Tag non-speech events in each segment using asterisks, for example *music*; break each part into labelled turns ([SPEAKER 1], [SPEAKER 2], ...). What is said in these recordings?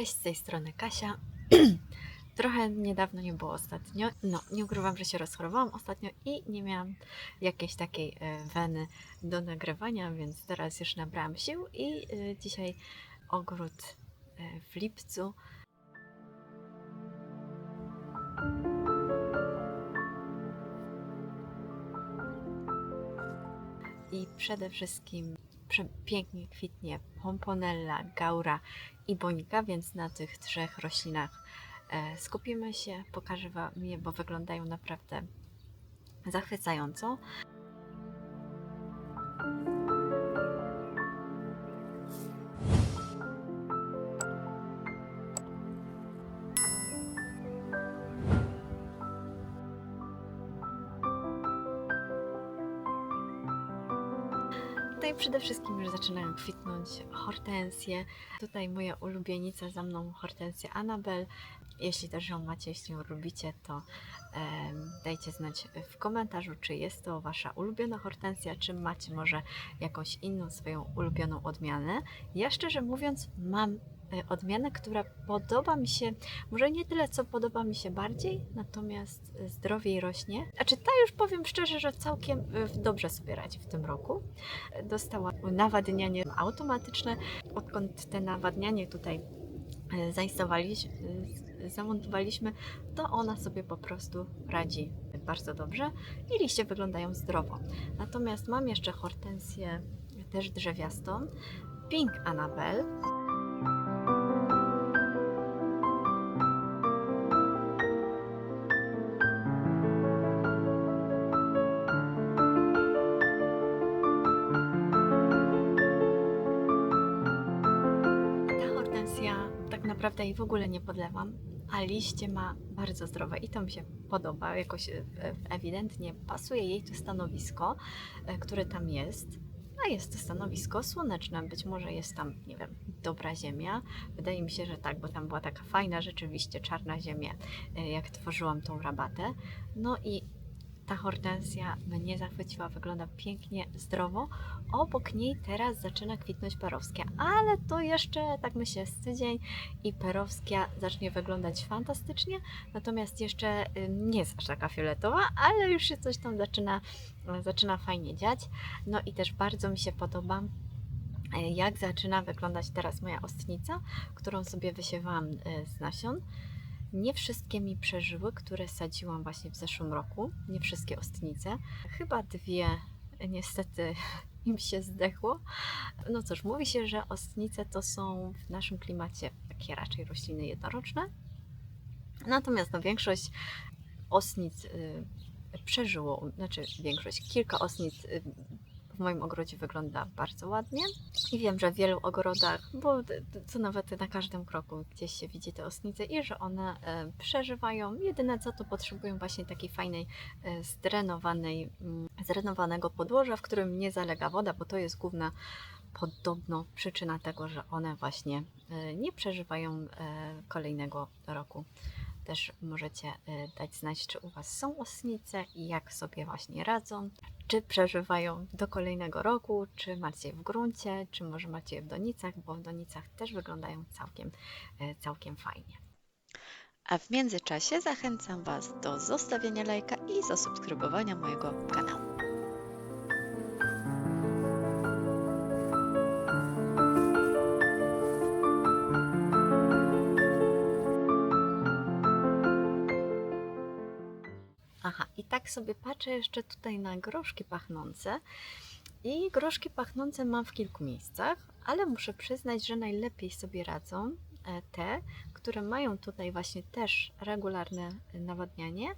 [SPEAKER 1] Cześć, z tej strony Kasia. *clears throat* Trochę niedawno nie było ostatnio. No, nie ukrywam, że się rozchorowałam ostatnio i nie miałam jakiejś takiej e, weny do nagrywania, więc teraz już nabrałam sił i e, dzisiaj ogród e, w lipcu. I przede wszystkim pięknie kwitnie pomponella, gaura i bonika, więc na tych trzech roślinach e, skupimy się. Pokażę Wam je, bo wyglądają naprawdę zachwycająco. Przede wszystkim już zaczynają kwitnąć hortensje. Tutaj moja ulubienica za mną hortensja Anabel. Jeśli też ją macie, jeśli ją lubicie, to em, dajcie znać w komentarzu, czy jest to Wasza ulubiona hortensja, czy macie może jakąś inną swoją ulubioną odmianę. Ja szczerze mówiąc mam e, odmianę, która podoba mi się, może nie tyle, co podoba mi się bardziej, natomiast zdrowiej rośnie. Znaczy ta już powiem szczerze, że całkiem e, dobrze sobie radzi w tym roku. Dostała nawadnianie automatyczne. Odkąd te nawadnianie tutaj e, zamontowaliśmy, to ona sobie po prostu radzi bardzo dobrze i liście wyglądają zdrowo. Natomiast mam jeszcze hortensję też drzewiastą, Pink Annabelle. Jej w ogóle nie podlewam, a liście ma bardzo zdrowe i to mi się podoba. Jakoś e, ewidentnie pasuje jej to stanowisko, e, które tam jest. A jest to stanowisko słoneczne, być może jest tam, nie wiem, dobra ziemia. Wydaje mi się, że tak, bo tam była taka fajna, rzeczywiście czarna ziemia, e, jak tworzyłam tą rabatę. No i ta hortensja mnie zachwyciła, wygląda pięknie, zdrowo. Obok niej teraz zaczyna kwitnąć perowskia, ale to jeszcze, tak myślę, z tydzień i perowskia zacznie wyglądać fantastycznie, natomiast jeszcze nie jest aż taka fioletowa, ale już się coś tam zaczyna, zaczyna fajnie dziać. No i też bardzo mi się podoba e, jak zaczyna wyglądać teraz moja ostnica, którą sobie wysiewałam e, z nasion. Nie wszystkie mi przeżyły, które sadziłam właśnie w zeszłym roku. Nie wszystkie ostnice. Chyba dwie niestety *laughs* im się zdechło. No cóż, mówi się, że ostnice to są w naszym klimacie takie raczej rośliny jednoroczne. Natomiast no, większość ostnic y, przeżyło, znaczy większość, kilka ostnic y, w moim ogrodzie wygląda bardzo ładnie. I wiem, że w wielu ogrodach, bo co nawet na każdym kroku gdzieś się widzi te ostnice i że one e, przeżywają. Jedyne co to potrzebują właśnie takiej fajnej, e, zdrenowanej, mm, zdrenowanego podłoża, w którym nie zalega woda, bo to jest główna podobno przyczyna tego, że one właśnie e, nie przeżywają kolejnego roku. Też możecie e, dać znać, czy u Was są osnice i jak sobie właśnie radzą. Czy przeżywają do kolejnego roku, czy macie je w gruncie, czy może macie je w donicach, bo w donicach też wyglądają całkiem, e, całkiem fajnie.
[SPEAKER 2] A w międzyczasie zachęcam Was do zostawienia lajka i zasubskrybowania mojego kanału.
[SPEAKER 1] Sobie patrzę jeszcze tutaj na groszki pachnące. I groszki pachnące mam w kilku miejscach, ale muszę przyznać, że najlepiej sobie radzą e, te, które mają tutaj właśnie też regularne nawadnianie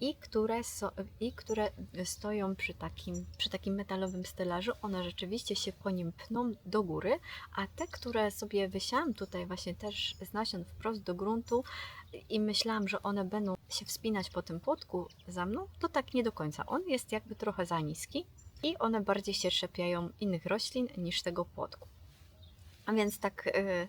[SPEAKER 1] i które, so, i które stoją przy takim, przy takim metalowym stelażu. One rzeczywiście się po nim pną do góry, a te, które sobie wysiałam tutaj właśnie też z nasion wprost do gruntu i myślałam, że one będą się wspinać po tym płotku za mną, to tak nie do końca. On jest jakby trochę za niski i one bardziej się trzepiają innych roślin niż tego płotku. A więc tak y,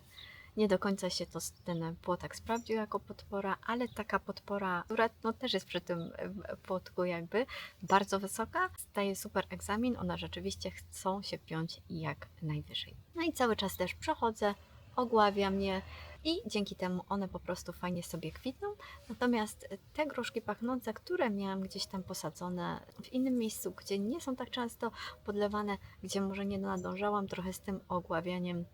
[SPEAKER 1] nie do końca się to, ten płotek sprawdził jako podpora, ale taka podpora, która no, też jest przy tym y, płotku jakby bardzo wysoka, staje super egzamin, one rzeczywiście chcą się piąć jak najwyżej. No i cały czas też przechodzę, ogławiam je, i dzięki temu one po prostu fajnie sobie kwitną. Natomiast te groszki pachnące, które miałam gdzieś tam posadzone w innym miejscu, gdzie nie są tak często podlewane, gdzie może nie nadążałam trochę z tym ogławianiem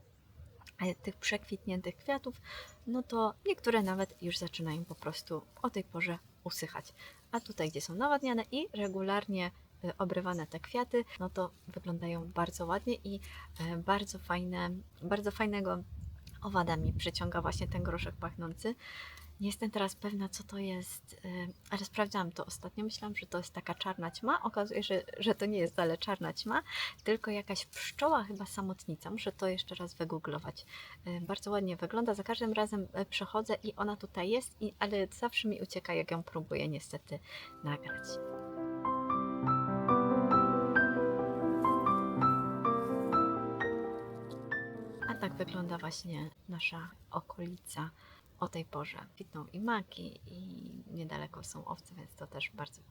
[SPEAKER 1] e, tych przekwitniętych kwiatów, no to niektóre nawet już zaczynają po prostu o tej porze usychać. A tutaj, gdzie są nawadniane i regularnie e, obrywane te kwiaty, no to wyglądają bardzo ładnie i e, bardzo fajne, bardzo fajnego owada mi przyciąga właśnie ten groszek pachnący. Nie jestem teraz pewna, co to jest, e, ale sprawdzałam to ostatnio. Myślałam, że to jest taka czarna ćma. Okazuje się, że to nie jest wcale czarna ćma, tylko jakaś pszczoła, chyba samotnica. Muszę to jeszcze raz wygooglować. E, Bardzo ładnie wygląda. Za każdym razem e, przechodzę i ona tutaj jest, ale zawsze mi ucieka, jak ją próbuję niestety nagrać. Tak wygląda właśnie nasza okolica o tej porze. Kwitną i maki i niedaleko są owce, więc to też bardzo,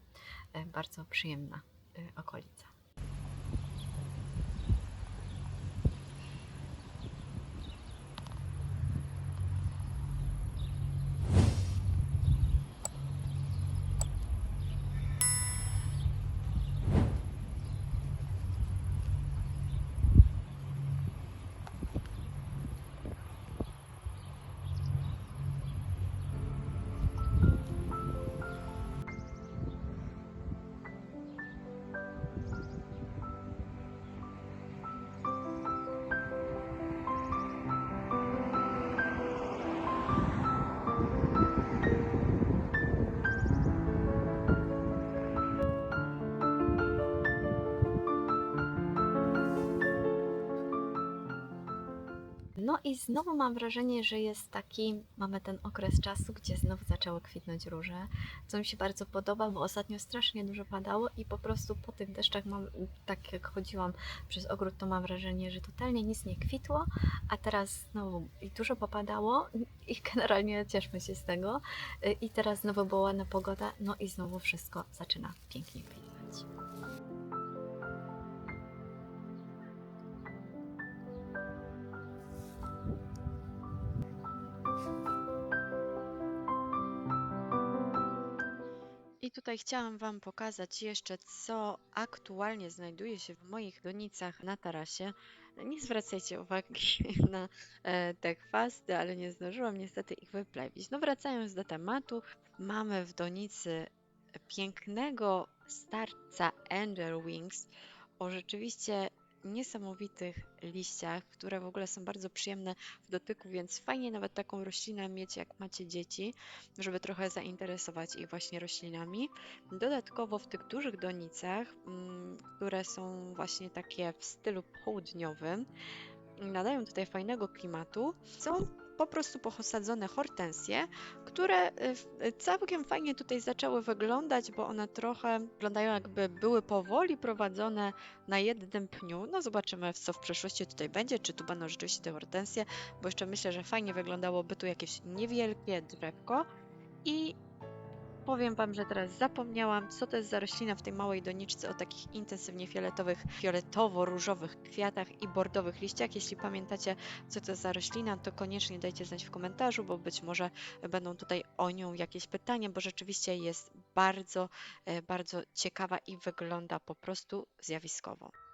[SPEAKER 1] e, bardzo przyjemna e, okolica. I znowu mam wrażenie, że jest taki, mamy ten okres czasu, gdzie znowu zaczęły kwitnąć róże, co mi się bardzo podoba, bo ostatnio strasznie dużo padało i po prostu po tych deszczach mam, tak jak chodziłam przez ogród, to mam wrażenie, że totalnie nic nie kwitło, a teraz znowu i dużo popadało i generalnie cieszmy się z tego Y, i teraz znowu była ładna pogoda, no i znowu wszystko zaczyna pięknie kwitnąć.
[SPEAKER 3] I tutaj chciałam Wam pokazać jeszcze, co aktualnie znajduje się w moich donicach na tarasie. Nie zwracajcie uwagi *laughs* na e, te chwasty, ale nie zdążyłam niestety ich wyplewić. No wracając do tematu, mamy w donicy pięknego starca Angel Wings o rzeczywiście niesamowitych liściach, które w ogóle są bardzo przyjemne w dotyku, więc fajnie nawet taką roślinę mieć, jak macie dzieci, żeby trochę zainteresować ich właśnie roślinami. Dodatkowo w tych dużych donicach, mm, które są właśnie takie w stylu południowym, nadają tutaj fajnego klimatu, są po prostu posadzone hortensje, które y, całkiem fajnie tutaj zaczęły wyglądać, bo one trochę wyglądają jakby były powoli prowadzone na jednym pniu. No zobaczymy, co w przyszłości tutaj będzie, czy tu będą rzeczywiście te hortensje, bo jeszcze myślę, że fajnie wyglądałoby tu jakieś niewielkie drzewko i powiem Wam, że teraz zapomniałam, co to jest za roślina w tej małej doniczce o takich intensywnie fioletowych, fioletowo-różowych kwiatach i bordowych liściach. Jeśli pamiętacie, co to jest za roślina, to koniecznie dajcie znać w komentarzu, bo być może będą tutaj o nią jakieś pytania, bo rzeczywiście jest bardzo, e, bardzo ciekawa i wygląda po prostu zjawiskowo.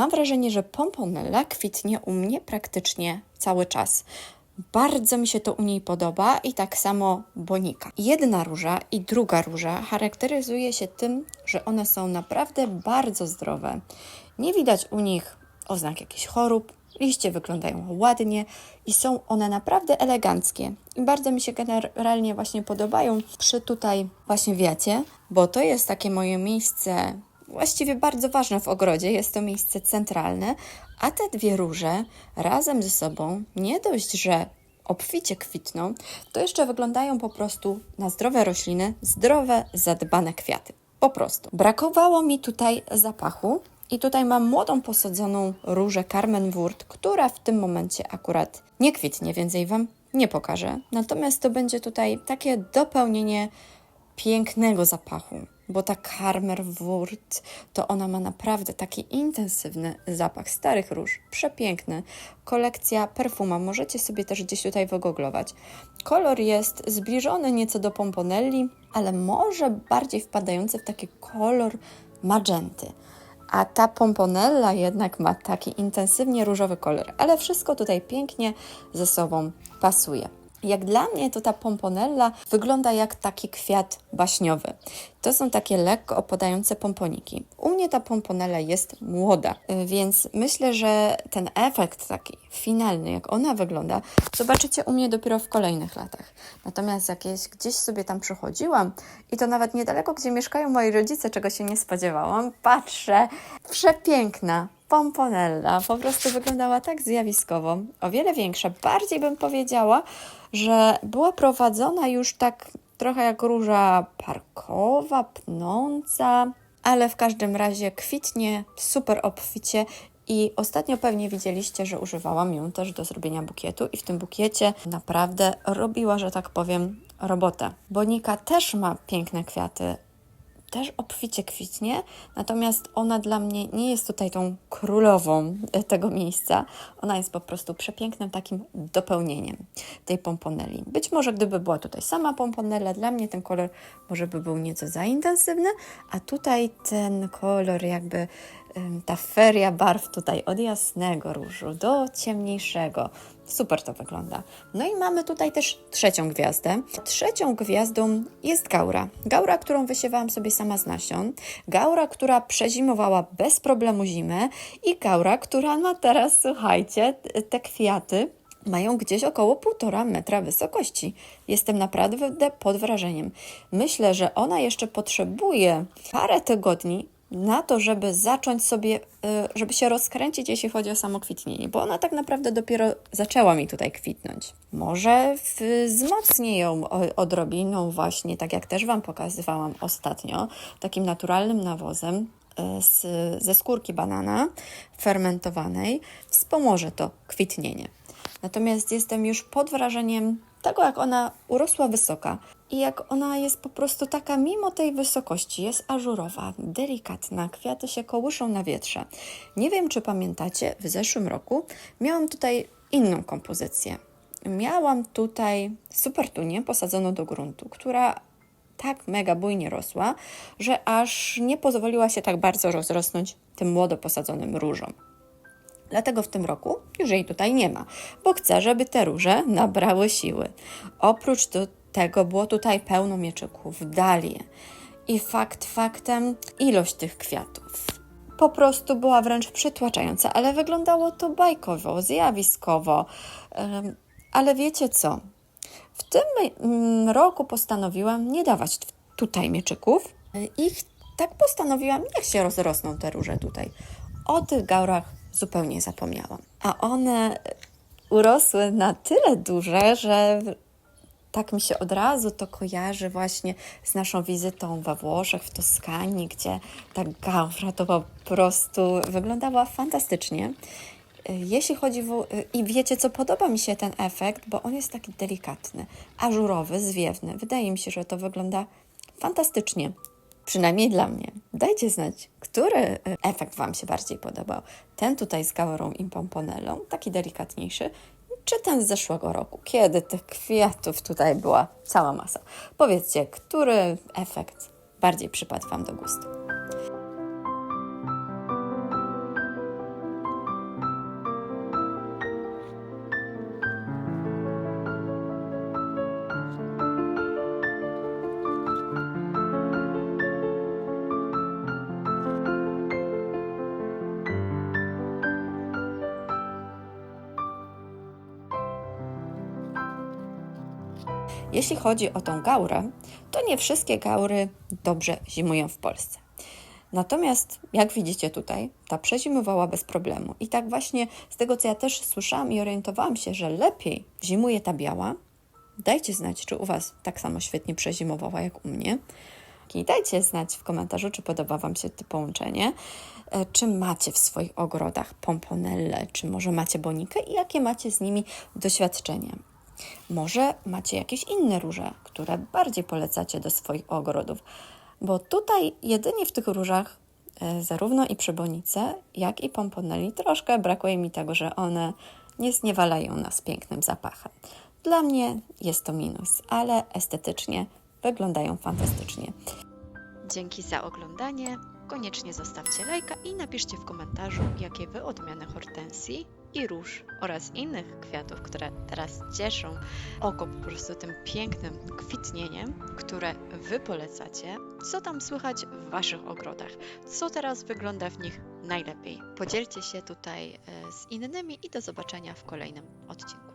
[SPEAKER 1] Mam wrażenie, że pomponella kwitnie u mnie praktycznie cały czas. Bardzo mi się to u niej podoba i tak samo bonika. Jedna róża i druga róża charakteryzuje się tym, że one są naprawdę bardzo zdrowe. Nie widać u nich oznak jakichś chorób, liście wyglądają ładnie i są one naprawdę eleganckie. I bardzo mi się generalnie właśnie podobają przy tutaj właśnie wiacie, bo to jest takie moje miejsce właściwie bardzo ważne w ogrodzie. Jest to miejsce centralne, a te dwie róże razem ze sobą nie dość, że obficie kwitną, to jeszcze wyglądają po prostu na zdrowe rośliny, zdrowe, zadbane kwiaty. Po prostu. Brakowało mi tutaj zapachu i tutaj mam młodą posadzoną różę Carmen Wurt, która w tym momencie akurat nie kwitnie, więc jej Wam nie pokażę. Natomiast to będzie tutaj takie dopełnienie pięknego zapachu, bo ta Karmer Wurt to ona ma naprawdę taki intensywny zapach starych róż, przepiękny. Kolekcja perfuma, możecie sobie też gdzieś tutaj wygooglować. Kolor jest zbliżony nieco do pomponelli, ale może bardziej wpadający w taki kolor magenty. A ta pomponella jednak ma taki intensywnie różowy kolor, ale wszystko tutaj pięknie ze sobą pasuje. Jak dla mnie to ta pomponella wygląda jak taki kwiat baśniowy. To są takie lekko opadające pomponiki. U mnie ta pomponella jest młoda, y, więc myślę, że ten efekt taki finalny, jak ona wygląda, zobaczycie u mnie dopiero w kolejnych latach. Natomiast jak jest, gdzieś sobie tam przychodziłam i to nawet niedaleko, gdzie mieszkają moi rodzice, czego się nie spodziewałam, patrzę, przepiękna, pomponella po prostu wyglądała tak zjawiskowo, o wiele większa, bardziej bym powiedziała, że była prowadzona już tak trochę jak róża parkowa, pnąca, ale w każdym razie kwitnie super obficie i ostatnio pewnie widzieliście, że używałam ją też do zrobienia bukietu i w tym bukiecie naprawdę robiła, że tak powiem, robotę. Bonika też ma piękne kwiaty, też obficie kwitnie, natomiast ona dla mnie nie jest tutaj tą królową tego miejsca. Ona jest po prostu przepięknym takim dopełnieniem tej pomponeli. Być może gdyby była tutaj sama pomponella, dla mnie ten kolor może by był nieco za intensywny, a tutaj ten kolor jakby ta feria barw tutaj od jasnego różu do ciemniejszego. Super to wygląda. No i mamy tutaj też trzecią gwiazdę. Trzecią gwiazdą jest gaura. Gaura, którą wysiewałam sobie sama z nasion. Gaura, która przezimowała bez problemu zimę i gaura, która ma teraz, słuchajcie, te kwiaty mają gdzieś około półtora metra wysokości. Jestem naprawdę pod wrażeniem. Myślę, że ona jeszcze potrzebuje parę tygodni na to, żeby zacząć sobie, y, żeby się rozkręcić, jeśli chodzi o samo kwitnienie, bo ona tak naprawdę dopiero zaczęła mi tutaj kwitnąć. Może wzmocnię ją odrobiną właśnie, tak jak też Wam pokazywałam ostatnio, takim naturalnym nawozem y, z, ze skórki banana fermentowanej. Wspomoże to kwitnienie. Natomiast jestem już pod wrażeniem tego, jak ona urosła wysoka i jak ona jest po prostu taka, mimo tej wysokości, jest ażurowa, delikatna, kwiaty się kołyszą na wietrze. Nie wiem, czy pamiętacie, w zeszłym roku miałam tutaj inną kompozycję. Miałam tutaj supertunię posadzoną do gruntu, która tak mega bujnie rosła, że aż nie pozwoliła się tak bardzo rozrosnąć tym młodo posadzonym różom. Dlatego w tym roku już jej tutaj nie ma, bo chcę, żeby te róże nabrały siły. Oprócz do tego było tutaj pełno mieczyków, dalie. I fakt faktem, ilość tych kwiatów po prostu była wręcz przytłaczająca, ale wyglądało to bajkowo, zjawiskowo. Ale wiecie co? W tym mm, roku postanowiłam nie dawać tutaj mieczyków i tak postanowiłam, niech się rozrosną te róże tutaj. O tych gaurach zupełnie zapomniałam. A one urosły na tyle duże, że tak mi się od razu to kojarzy właśnie z naszą wizytą we Włoszech, w Toskanii, gdzie ta gaura to po prostu wyglądała fantastycznie. Y, Jeśli chodzi o... I wiecie co, podoba mi się ten efekt, bo on jest taki delikatny, ażurowy, zwiewny. Wydaje mi się, że to wygląda fantastycznie. Przynajmniej dla mnie. Dajcie znać, który y, efekt Wam się bardziej podobał. Ten tutaj z gaurą i pomponellą, taki delikatniejszy, ten z zeszłego roku, kiedy tych kwiatów tutaj była cała masa. Powiedzcie, który efekt bardziej przypadł Wam do gustu. Jeśli chodzi o tą gaurę, to nie wszystkie gaury dobrze zimują w Polsce. Natomiast, jak widzicie tutaj, ta przezimowała bez problemu. I tak właśnie z tego, co ja też słyszałam i orientowałam się, że lepiej zimuje ta biała. Dajcie znać, czy u Was tak samo świetnie przezimowała jak u mnie. I dajcie znać w komentarzu, czy podoba Wam się to połączenie. E, Czy macie w swoich ogrodach pomponelle, czy może macie bonikę i jakie macie z nimi doświadczenia. Może macie jakieś inne róże, które bardziej polecacie do swoich ogrodów, bo tutaj jedynie w tych różach, e, zarówno i przy bonice, jak i pomponelli, troszkę brakuje mi tego, że one nie zniewalają nas pięknym zapachem. Dla mnie jest to minus, ale estetycznie wyglądają fantastycznie.
[SPEAKER 2] Dzięki za oglądanie. Koniecznie zostawcie lajka i napiszcie w komentarzu, jakie wy odmiany hortensji i róż oraz innych kwiatów, które teraz cieszą oko po prostu tym pięknym kwitnieniem, które wy polecacie, co tam słychać w waszych ogrodach, co teraz wygląda w nich najlepiej. Podzielcie się tutaj e, z innymi i do zobaczenia w kolejnym odcinku.